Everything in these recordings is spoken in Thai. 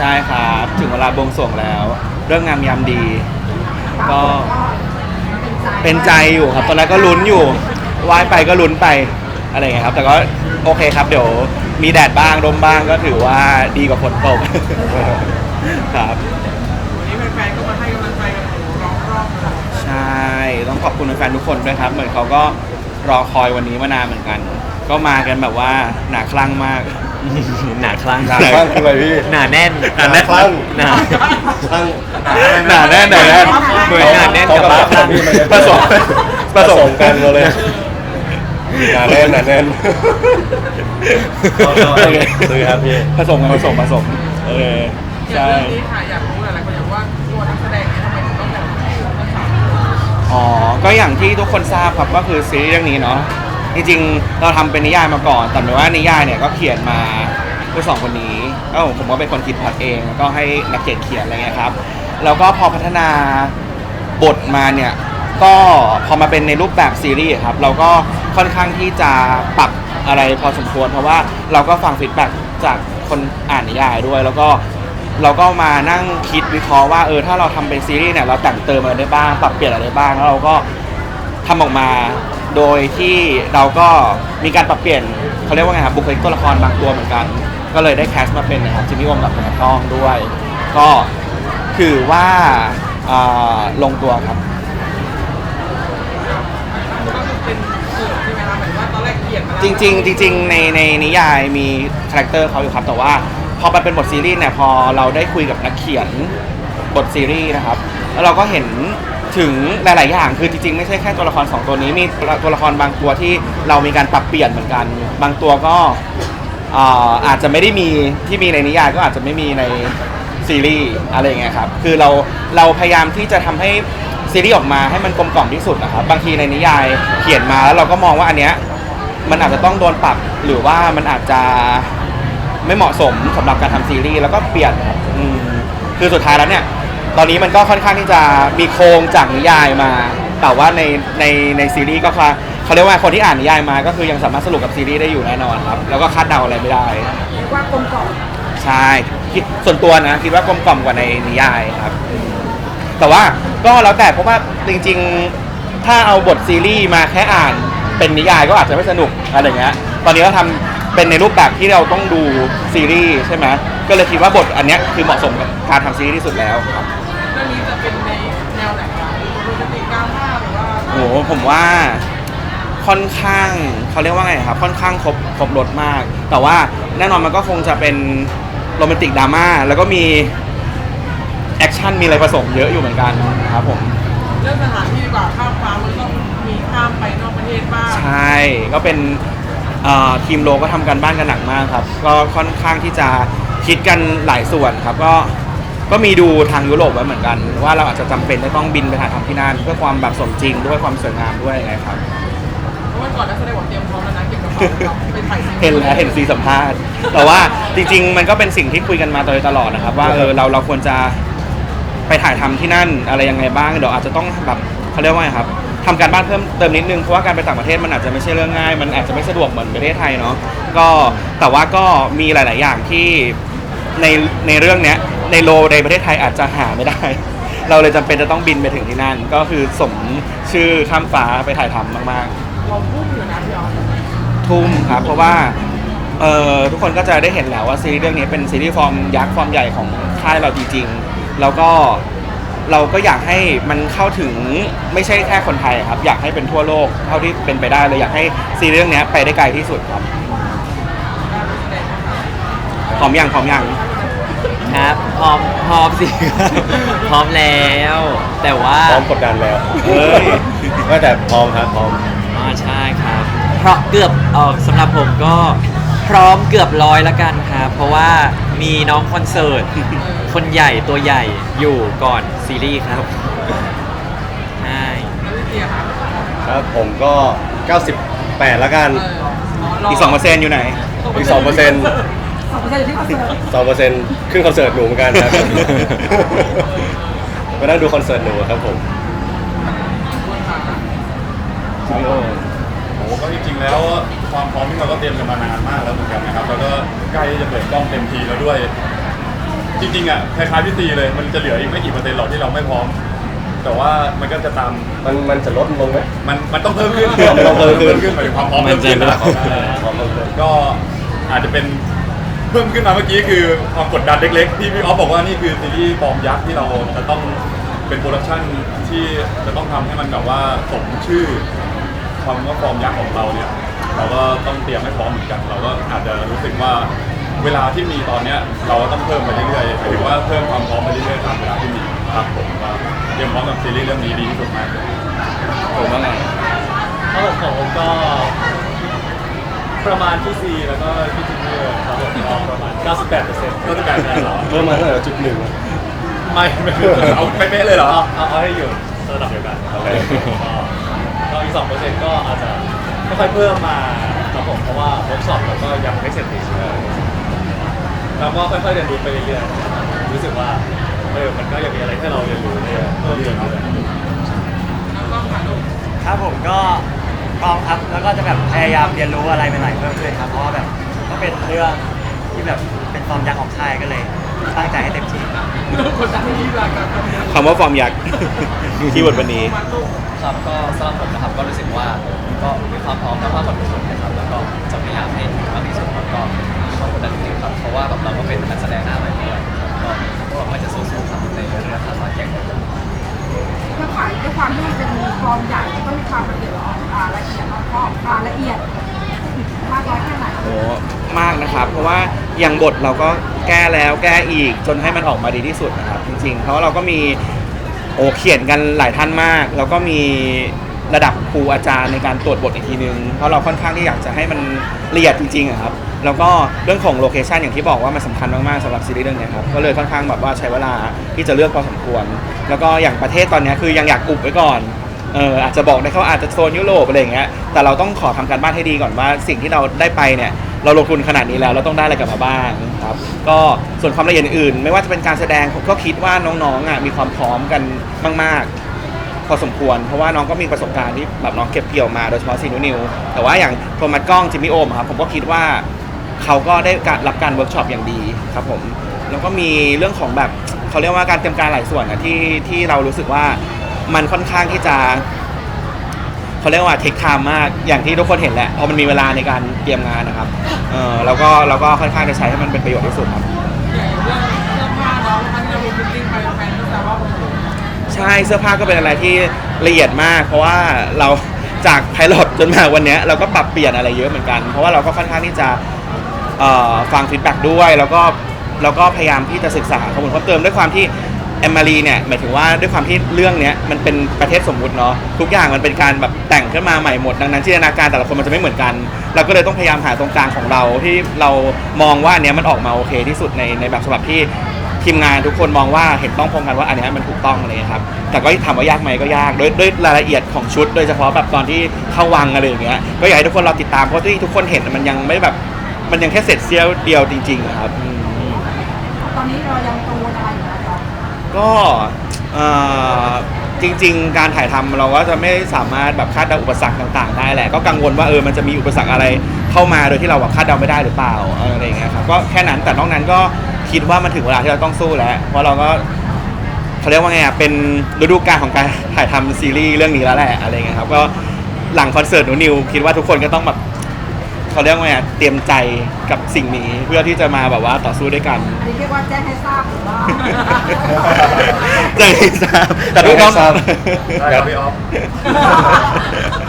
ใช่ครับ ถึงเวลาบวงสรวงแล้ว เรื่องงามยามดี ก็เป็นใจอยู่ครับ ตอนแรกก็ลุ้นอยู่ไหว้ไปก็ลุ้นไปอะไรอย่างเงี้ยครับ แต่ก็โอเคครับ เดี๋ยวมีแดดบ้างลมบ้างก็ถือว่าดีกว่าฝนตก ครับวันนี้แฟนๆก็มาให้กำลังใจกันอ้โหร้องรอบเลยใช่ ต้องขอบคุณแฟนๆทุกคนด้วยครับ เหมือนเขาก็รอคอยวันนี้มานานเหมือนกัน ก็มากันแบบว่าหนาคลั่งมาก หนาคลั่งหนาคลั่งคืออะไรพี่หนาแน่นหนาแน่นคลั่งหนาคลั่งหนาแน่นหนาแน่นเหมือนหนาแน่นเขากับกับบ้าบ้าคลั่งพี่มันจะผสมผผสสมมกันเราเลยหนาแน่นหนาแน่นเอาเอาเอาซื้อครับพี่ผสมกันผสมผสมเอออย่างใช่เรื่องนี้ค่ะอยากรู้หลายๆคนอยากว่าตัวนักแสดงเนี่ยทำไมถึงต้องแบบทั้งสามคนอ๋อ ก็อย่างที่ทุกคนทราบครับก็คือซีรีส์เรื่องนี้เนาะ จริงๆ เราทำเป็นนิยายมาก่อน แต่หมายว่านิยายเนี่ยก็เขียนมาเพื่อสองคนนี้ก็ผมก็เป็นคนคิดพล็อตเองแล้วก็ให้นักเขียนเขียนอะไรเงี้ยครับ แล้วก็พอพัฒนาบทมาเนี่ยก็พอมาเป็นในรูปแบบซีรีส์ครับ เราก็ค่อนข้างที่จะปรับอะไรพอสมควร เพราะว่าเราก็ฟังฟีดแบ็กจากคนอ่านนิยายด้วย แล้วก็เราก็มานั่งคิดวิเคราะห์ว่าเออถ้าเราทำเป็นซีรีส์เนี่ยเราแต่งเติมอะไรได้บ้างปรับเปลี่ยนอะไรได้บ้างแล้วเราก็ทำออกมา โดยที่เราก็มีการปรับเปลี่ยนเขาเรียกว่าไงครับบุคลิกตัวละครบางตัวเหมือนกัน ก็เลยได้แคสต์มาเป็นนะครับจิมมี่วงกับคุณต้องด้วย ก็ถือว่าอ่าลงตัวครับก็คือเป็นสูตรใช่ไหมคะหมายว่าตอนแรกเขียนมาแล้วจริงๆจริงๆในในนิยายมีคาแรคเตอร์เขาอยู่ครับแต่ว่าพอมาเป็นบทซีรีส์เนี่ยพอเราได้คุยกับนักเขียนบทซีรีส์นะครับ แล้วเราก็เห็น ถึงหลาย ๆ อย่างคือจริง ๆ ไม่ใช่แค่ตัวละครสองตัวนี้มีตัวละครบางตัวที่เรามีการปรับเปลี่ยนเหมือนกัน บางตัวก็อ่าอาจจะไม่ได้มีที่มีในนิยายก็อาจจะไม่มีในซีรีส์อะไรอย่างเงี้ยครับคือเราเราพยายามที่จะทำให้ซีรีส์ออกมาให้มันกลมกล่อมที่สุดนะครับบางทีในนิยายเขียนมาแล้วเราก็มองว่าอันเนี้ยมันอาจจะต้องโดนปรับหรือว่ามันอาจจะไม่เหมาะสมสำหรับการทำซีรีส์แล้วก็เปลี่ยนครับอืมคือสุดท้ายแล้วเนี่ย ตอนนี้มันก็ค่อนข้างที่จะมีโครงจากนิยายมา แต่ว่าในในในซีรีส์ก็คือเขาเรียกว่าคนที่อ่านนิยายมา ก็คือยังสามารถสรุปกับซีรีส์ได้อยู่แน่นอนครับ แล้วก็คาดเดาอะไรไม่ได้ว่ากลมกล่อมใช่คิดส่วนตัวนะคิดว่ากลมกล่อมกว่าในนิยายครับ แต่ว่าก็แล้วแต่เพราะว่าจริง ๆ ถ้าเอาบทซีรีส์มาแค่อ่านเป็นนิยายก็อาจจะไม่สนุกอะไรเงี้ย ตอนนี้ก็ทำเป็นในรูปแบบที่เราต้องดูซีรีส์ใช่ไหมก็เลยคิดว่าบทอันเนี้ยคือเหมาะสมกับการทำซีรีส์ที่สุดแล้วครับ หผมว่าค่อนข้างเขาเรียกว่าไงครับ ค่อนข้างครบครบรถมาก แต่ว่าแน่นอนมันก็คงจะเป็นโรแมนติกดราม่าแล้วก็มีแอคชั่นมีอะไรผสมเยอะอยู่เหมือนกันครับผมเรื่องสถานที่ดีกว่าข้ามฟ้ามันต้องมีข้ามไปนอกประเทศบ้างใช่ก็เป็นเอ่อทีมโลก็ทำกันบ้านกันหนักมากครับ ก็ค่อนข้างที่จะคิดกันหลายส่วนครับก็ ก็มีดูทางยุโรปไว้เหมือนกัน ว่าเราอาจจะจำเป็นจะต้องบินไปถ่ายทำที่นั่นเพื่อความแบบสมจริงด้วยความสวยงามด้วยไงครับ เพราะวันก่อนนักแสดงบอกเตรียมพร้อมแล้วนะเก็บกระเป๋าเราไปถ่ายซีรีส์เห็นแล้วเห็นซีสัมภาษณ์ แต่ว่าจริง ๆ มันก็เป็นสิ่งที่คุยกันมาโดยตลอดนะครับ ว่าเออเราเราควรจะไปถ่ายทำที่นั่นอะไรยังไงบ้างเดี๋ยวอาจจะต้องแบบเขาเรียกว่าไงครับทำการบ้านเพิ่มเติมนิดนึงเพราะว่าการไปต่างประเทศมันอาจจะไม่ใช่เรื่องง่าย มันอาจจะไม่สะดวกเหมือนประเทศไทยเนาะก็แต่ว่าก็มีหลาย ๆ อย่างที่ในในเรื่องเนี้ย ในโลในประเทศไทยอาจจะหาไม่ได้ เราเลยจำเป็นจะต้องบินไปถึงที่นั่น ก็คือสมชื่อข้ามฟ้าไปถ่ายทำมากๆเราพุ่งอยู่นะพี่ออสทุ่มครับ เพราะว่าเอ่อทุกคนก็จะได้เห็นแล้วว่าซีรีส์เรื่องนี้เป็นซีรีส์ฟอร์มยักษ์ฟอร์มใหญ่ของค่ายเราจริงๆ แล้วก็เราก็อยากให้มันเข้าถึงไม่ใช่แค่คนไทยครับ อยากให้เป็นทั่วโลกเท่าที่เป็นไปได้เลยอยากให้ซีรีส์เรื่องนี้ไปได้ไกลที่สุดครับพร้อมยังพร้อมยัง ครับพร้อมพร้อมสิ พร้อมแล้ว แต่ว่าพร้อมกดดันแล้วเฮ้ยก็แต่พร้อมครับพร้อมอ๋อใช่ครับ เพราะเกือบเออสำหรับผมก็พร้อมเกือบร้อยละกันครับเพราะว่ามีน้องคอนเสิร์ตคนใหญ่ตัวใหญ่อยู่ก่อนซีรีส์ครับใช่แล้วพี่เตียค่ะครับผมก็ 98 แล้วกันเออรอีกสองเปอร์เซ็นต์อยู่ไหนอีก2% สองเปอร์เซ็นต์อยู่ที่คอนเสิร์ต2เปอร์เซ็นต์ขึ้นคอนเสิร์ตหนูเหมือนกันครับ มานั่งดูคอนเสิร์ตหนูครับผมวิดีโอโอ้โหก็จริงๆแล้วความพร้อมที่เราก็เตรียมกันมานานมากแล้วเหมือนกันนะครับ แล้วก็ใกล้จะเปิดกล้องเต็มทีแล้วด้วย จริงๆอะคล้ายๆพี่ตีเลย มันจะเหลืออีกไม่กี่เปอร์เซ็นต์หรอกที่เราไม่พร้อม แต่ว่ามันก็จะตาม มันมันจะลดลงไหม มันมันต้องเพิ่มขึ้นมันต้องเพิ่มขึ้นหมายถึงความพร้อมเพิ่มขึ้นนะมันจะเออก็อาจจะเป็น เพิ่มขึ้นมาเมื่อกี้คือความกดดันเล็กๆ ที่พี่ออฟบอกว่านี่คือซีรีส์ฟอร์มยักษ์ที่เราจะต้องเป็นโปรดักชั่นที่จะต้องทำให้มันแบบว่าสมชื่อความว่าฟอร์มยักษ์ของเราเนี่ย เราก็ต้องเตรียมให้พร้อมเหมือนกัน เราก็อาจจะรู้สึกว่าเวลาที่มีตอนเนี้ยเราก็ต้องเพิ่มไปเรื่อยๆหมายถึงว่าเพิ่มความพร้อมไปเรื่อยๆตามเวลาที่มีครับผมเตรียมพร้อมกับซีรีส์เรื่องนี้ดีที่สุดมากเลย ผมว่าไงครับผมของผมก็ ประมาณที่ซีแล้วก็ที่จูเนียร์ครับผมก็ประมาณ 98เปอร์เซ็นต์ก็จะกลายเป็นเราเพิ่มมาเท่าไหร่จุดหนึ่งไม่ไม่เอาเป๊ะๆเลยเหรอ เอาเอาเอาให้อยู่ระดับเดียวกันครับผมก็ก็อีก2เปอร์เซ็นต์ก็อาจจะไม่ค่อยเพิ่มมาครับผมเพราะว่าเวิร์กช็อปเราก็ยังไม่เสร็จดีเราก็ค่อยๆเรียนรู้ไปเรื่อยๆรู้สึกว่าเออมันก็ยังมีอะไรให้เราเรียนรู้เนี่ยเพิ่มเติมเรื่อยๆแล้วก็ผ่านลงครับผมก็ พร้อมครับแล้วก็จะแบบพยายามเรียนรู้อะไรใหม่ๆเพิ่มขึ้นครับเพราะว่าแบบก็เป็นเรื่องที่แบบเป็นฟอร์มยักษ์ของค่ายก็เลยตั้งใจให้เต็มที่ครับคนดังที่รายการทำงานคำว่าฟอร์มยักษ์ ที่บทวันนี้มันลูกครับก็สำหรับผมนะครับก็รู้สึกว่าก็มีความพร้อมมากกว่าทุกคนนะครับแล้วก็จะพยายามให้ถึงมากที่สุดแล้วก็มีความกดดันนิดนึงครับเพราะว่าแบบเราก็เป็นนักแสดงหน้าใหม่ด้วยครับก็พวกเราก็จะสู้ๆครับในเรื่องทางมาแข่งขัน เพื่อฝ่ายด้วยความที่มันเป็นฟอร์มใหญ่แล้วก็มีความละเอียดอ่อนอ่าละเอียดรอบคอบอ่าละเอียดมากน้อยแค่ไหนโอ้มากนะครับ เพราะว่าอย่างบทเราก็แก้แล้วแก้อีกจนให้มันออกมาดีที่สุดนะครับ จริงๆเพราะเราก็มีโอเขียนกันหลายท่านมาก แล้วก็มี ระดับครูอาจารย์ในการตรวจบทอีกทีนึง เพราะเราค่อนข้างที่อยากจะให้มันละเอียดจริงๆอะครับ แล้วก็เรื่องของโลเคชันอย่างที่บอกว่ามันสำคัญมากๆสำหรับซีรีส์เรื่องนี้ครับ ก็เลยค่อนข้างแบบว่าใช้เวลาที่จะเลือกพอสมควร แล้วก็อย่างประเทศตอนนี้คือยังอยากอุบไว้ก่อน เอออาจจะบอกได้เขาอาจจะโซนยุโรปอะไรอย่างเงี้ย แต่เราต้องขอทำการบ้านให้ดีก่อนว่าสิ่งที่เราได้ไปเนี่ยเราลงทุนขนาดนี้แล้วเราต้องได้อะไรกลับมาบ้างครับ ก็ส่วนความละเอียดอื่น ไม่ว่าจะเป็นการแสดงผมก็คิดว่าน้องๆอะมีความพร้อมกันมากๆ พอสมควร เพราะว่าน้องก็มีประสบการณ์ที่แบบน้องเก็บเกี่ยวมาโดยเฉพาะซีนูนิว แต่ว่าอย่างโทมัสกล้องจิมมี่โอมครับผมก็คิดว่าเขาก็ได้การรับการเวิร์กช็อปอย่างดีครับผมแล้วก็มีเรื่องของแบบเขาเรียกว่าการเตรียมการหลายส่วนนะที่ที่เรารู้สึกว่ามันค่อนข้างที่จะเขาเรียกว่าเทคไทม์มากอย่างที่ทุกคนเห็นแหละพอมันมีเวลาในการเตรียมงานนะครับเออเราก็เราก็ค่อนข้างจะใช้ให้มันเป็นประโยชน์ที่สุดครับ ช่ เสื้อผ้าก็เป็นอะไรที่ละเอียดมาก เพราะว่าเราจากไพลอตจนมาวันเนี้ยเราก็ปรับเปลี่ยนอะไรเยอะเหมือนกัน เพราะว่าเราก็ค่อนข้างที่จะเอ่อฟังฟีดแบ็กด้วย แล้วก็เราก็พยายามที่จะศึกษาข้อมูลเพิ่มเติมด้วยความที่แอมมารีเนี่ยหมายถึงว่าด้วยความที่เรื่องเนี้ยมันเป็นประเทศสมมุติเนาะทุกอย่างมันเป็นการแบบแต่งขึ้นมาใหม่หมดดังนั้นจินตนาการแต่ละคนมันจะไม่เหมือนกัน เราก็เลยต้องพยายามหาตรงกลางของเราที่เรามองว่าอันเนี้ยมันออกมาโอเคที่สุดในในแบบฉบับที่ ทีมงานทุกคนมองว่าเห็นต้องตรงกันว่าอันเนี้ยมันถูกต้องอะไรเลยครับแต่ก็ถามว่ายากไหมก็ยากด้วยด้วยรายละเอียดของชุด โดยเฉพาะแบบตอนที่เข้าวังอะไรอย่างเงี้ยก็อยากให้ทุกคนเราติดตามเพราะที่ทุกคนเห็นมันยังไม่แบบมันยังแค่เสร็จเสี้ยวเดียวจริงๆอะครับอืมตอนนี้เรายังกังวลอะไรอยู่นะครับก็เอ่อ จริง ๆ การถ่ายทำเราก็จะไม่สามารถแบบคาดเดาอุปสรรคต่าง ๆ ได้แหละ ก็กังวลว่าเออมันจะมีอุปสรรคอะไรเข้ามาโดยที่เราแบบคาดเดาไม่ได้หรือเปล่าเอออะไรอย่างเงี้ยครับก็แค่นั้นแต่นอกนั้นก็คิดว่ามันถึงเวลาที่เราต้องสู้แล้ว เพราะเราก็เขาเรียกว่าไงอะเป็นฤดูกาลของการถ่ายทำซีรีส์เรื่องนี้แล้วแหละอะไรเงี้ยครับก็หลังคอนเสิร์ตหนูนิวคิดว่าทุกคนก็ต้องแบบ เขาเรียกว่าไงอะเตรียมใจกับสิ่งนี้เพื่อที่จะมาแบบว่าต่อสู้ด้วยกัน อันนี้เรียกว่าแจ้งให้ทราบหรือว่า ใจทราบแต่ทุกคนทราบได้ครับพี่ออฟ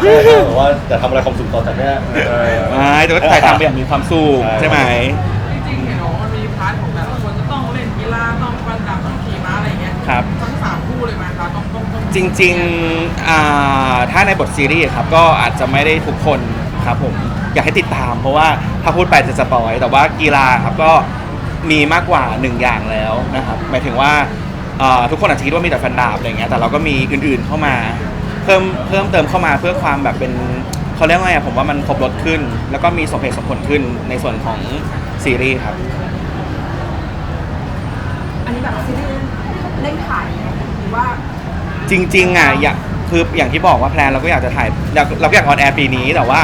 ใช่ครับบอกว่าจะทำอะไรความสุขต่อจากเนี้ยเออ ไม่แต่ว่าถ่ายทำไปอย่างมีความสุขใช่ใช่ไหม จริงๆเห็นบอกว่ามันมีพาร์ทของแต่ละคนจะต้องเล่นกีฬาต้องฟันดาบต้องขี่ม้าอะไรอย่างเงี้ยครับ ทั้งสามคู่เลยไหมคะต้องต้องต้องจริงๆอ่าถ้าในบทซีรีส์ครับก็อาจจะไม่ได้ทุกคนครับผม อยากให้ติดตาม เพราะว่าถ้าพูดไปจะสปอยแต่ว่ากีฬาครับก็มีมากกว่าหนึ่งอย่างแล้วนะครับหมายถึงว่าอ่าทุกคนอาจจะคิดว่ามีแต่ฟันดาบอะไรเงี้ยแต่เราก็มีอื่นๆเข้ามา เพิ่มเพิ่มเติมเข้ามาเพื่อความแบบเป็นเขาเรียกว่าไงอะผมว่ามันครบรถขึ้น แล้วก็มีสมเหตุสมผลขึ้นในส่วนของซีรีส์ครับ อันนี้แบบซีรีส์เร่งถ่ายไหมหรือว่า จริงๆอะอยากคืออย่างที่บอกว่าแพลนเราก็อยากจะถ่ายอยากเราก็อยากออนแอร์ปีนี้แต่ว่า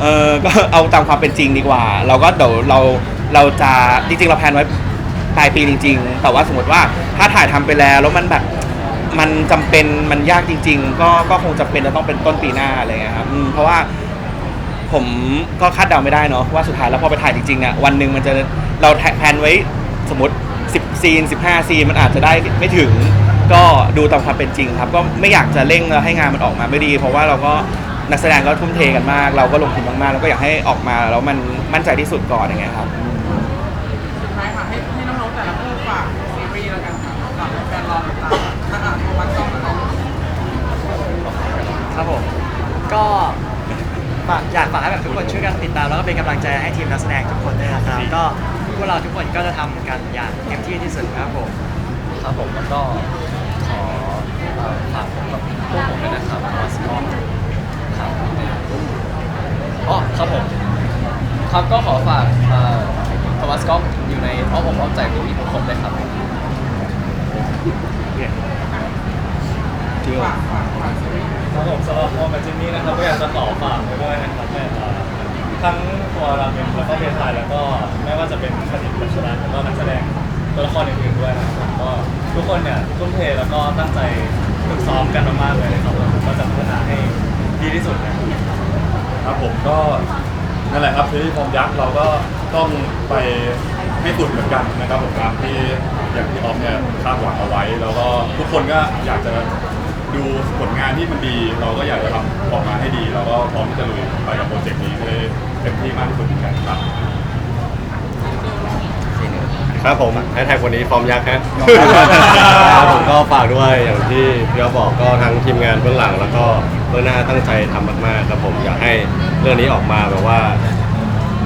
เออก็เอาตามความเป็นจริงดีกว่า เราก็เดี๋ยวเราเราจะจริงๆเราแพลนไว้ปลายปีจริง ๆ แต่ว่าสมมติว่าถ้าถ่ายทำไปแล้วแล้วมันแบบมันจำเป็นมันยากจริง ๆ ก็ก็คงจำเป็นจะต้องเป็นต้นปีหน้าอะไรเงี้ยครับอืมเพราะว่า ผมก็คาดเดาไม่ได้เนาะว่าสุดท้ายแล้วพอไปถ่ายจริงๆอะวันหนึ่งมันจะเราแพลนไว้สมมติ 10 ซีน 15 ซีน มันอาจจะได้ไม่ถึง ก็ดูตามความเป็นจริงครับ ก็ไม่อยากจะเร่งแล้วให้งานมันออกมาไม่ดี เพราะว่าเราก็ นักแสดงก็ทุ่มเทกันมาก เราก็ลงทุนมากๆ แล้วก็อยากให้ออกมาแล้วมันมั่นใจที่สุดก่อนอย่างเงี้ยครับ สุดท้ายค่ะให้ให้น้องๆแต่ละคู่ฝากซีรีส์แล้วกันค่ะฝากแฟนๆรอติดตามถ้าอ่านโทมัสต้องอะไรครับผม ก็ฝากอยากฝากให้แบบทุกคนช่วยกันติดตามแล้วก็เป็นกำลังใจให้ทีมนักแสดงทุกคนด้วยนะครับ ก็พวกเราทุกคนก็จะทำกันอย่างเต็มที่ที่สุดครับผม ครับผมแล้วก็ขอเอ่อฝากผมกับพวกผมด้วยนะครับมาสกอตครับอ๋อครับผม ครับก็ขอฝากโทมัสกอฟอยู่ในอ้อมอกอ้อมใจผู้อีกทุกคนเลยครับฝากฝากฝากซีรีส์ครับผมสำหรับโอมาจินนี่นะครับก็อยากจะขอฝากไว้ด้วยนะครับแม่เอ่อทั้งตัวราเมนแล้วก็เบทายแล้วก็ไม่ว่าจะเป็นคณิตรัชดาแล้วก็นักแสดงตัวละครอื่นๆด้วยนะครับก็ทุกคนเนี่ยทุ่มเทแล้วก็ตั้งใจฝึกซ้อมกันมากๆเลยนะครับผมก็จะพัฒนาให้ดีที่สุดนะครับครับผมก็ นั่นแหละครับซีรีส์ฟอร์มยักษ์เราก็ต้องไปให้สุดเหมือนกันนะครับผมตามที่อย่างที่ออฟเนี่ยคาดหวังเอาไว้ แล้วก็ทุกคนก็อยากจะดูผลงานที่มันดี เราก็อยากจะทำออกมาให้ดีแล้วก็พร้อมที่จะลุยไปกับโปรเจกต์นี้ให้เต็มที่มากที่สุดเหมือนกันครับ ครับผมแฮชแท็กวันนี้ฟอร์มยักษ์ฮะครับผมก็ฝากด้วยอย่างที่พี่อ๊อฟบอกก็ทั้งทีมงานเบื้องหลัง แล้วก็เบื้องหน้าตั้งใจทำมากๆครับผมอยากให้เรื่องนี้ออกมาแบบว่า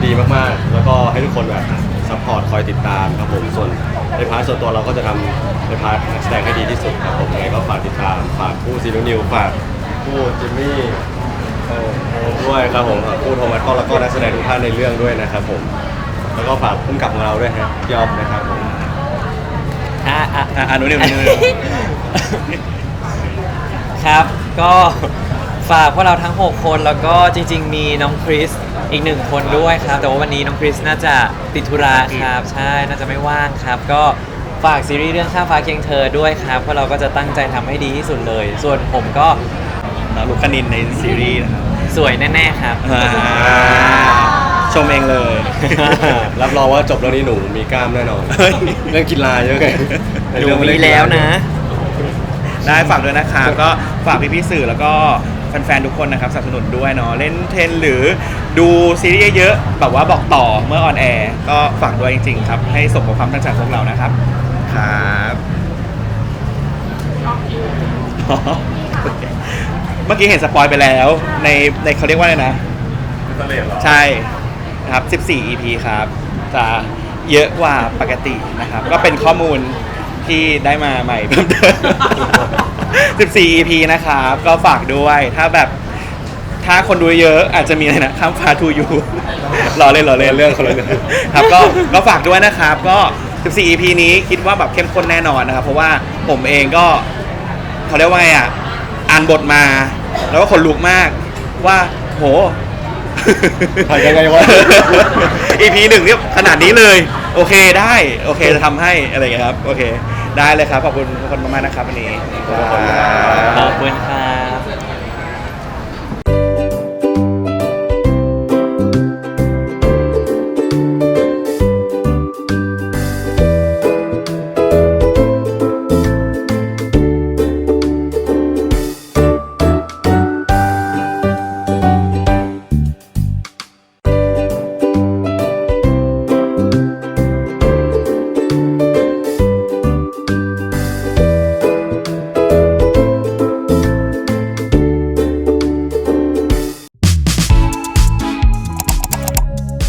ดีมากๆ แล้วก็ให้ทุกคนแบบซัพพอร์ตคอยติดตามครับผมส่วนในพาร์ทส่วนตัวเราก็จะทำในพาร์ทนักแสดงให้ดีที่สุดครับผมยังไงก็ฝากติดตามฝากคู่ซีโนนิวฝากคู่จิมมี่เอ่อด้วยครับผมฝากคู่โทมัสก็แล้วก็นักแสดงทุกท่านในเรื่องด้วยนะครับผม แล้วก็ฝากพุ่มกับของเราด้วยฮะพี่อ๊อฟนะครับผมอะอะ อะอนุนิวอนุนิว ครับ ก็ฝากพวกเราทั้ง 6 คนแล้วก็จริง ๆ มีน้องคริสอีกหนึ่งคนด้วยครับ แต่ว่าวันนี้น้องคริสน่าจะติดธุระครับ ใช่น่าจะไม่ว่างครับ ก็ฝากซีรีส์เรื่องข้ามฟ้าเคียงเธอด้วยครับเพราะเราก็จะตั้งใจทำให้ดีที่สุดเลย ส่วนผมก็น้องลูกคณินในซีรีส์นะครับสวยแน่ ๆ ครับ อ่า ชมเองเลย รับรองว่าจบเรื่องนี้หนูมีกล้ามแน่นอนเฮ้ย เรื่องกีฬาเยอะไงในดูเรื่องมีแล้วนะ ได้ฝากด้วยนะครับก็ฝากพี่ๆสื่อแล้วก็แฟนๆทุกคนนะครับสนับสนุนด้วยเนาะเล่นเทรนหรือดูซีรีส์เยอะๆแบบว่าบอกต่อเมื่อออนแอร์ก็ฝากด้วยจริงๆครับ ให้สมกับความตั้งใจของพวกเรานะครับ ครับเมื่อกี้เห็นสปอยไปแล้ว ในในเขาเรียกว่าอะไรนะเป็นทะเลเหรอใช่ นะครับ 14 EP ครับ จะเยอะกว่าปกตินะครับ ก็เป็นข้อมูลที่ได้มาใหม่เพิ่มเติม 14 EP นะครับ ก็ฝากด้วย ถ้าแบบ ถ้าคนดูเยอะอาจจะมีอะไรนะข้ามฟ้าทูยู รอเล่นรอเล่นเรื่องคนละเรื่องครับ ก็ก็ฝากด้วยนะครับ ก็ 14 EP นี้คิดว่าแบบเข้มข้นแน่นอนนะครับ เพราะว่าผมเองก็เขาเรียกว่าไงอะ อ่านบทมา แล้วก็ขนลุกมากว่า โห ถ่ายยังไงวะ EP หนึ่งเนี่ยขนาดนี้เลย โอเคได้ โอเคจะทำให้อะไรอย่างเงี้ยครับ โอเค ได้เลยครับ ขอบคุณทุกคนมากๆนะครับวันนี้ ขอบคุณครั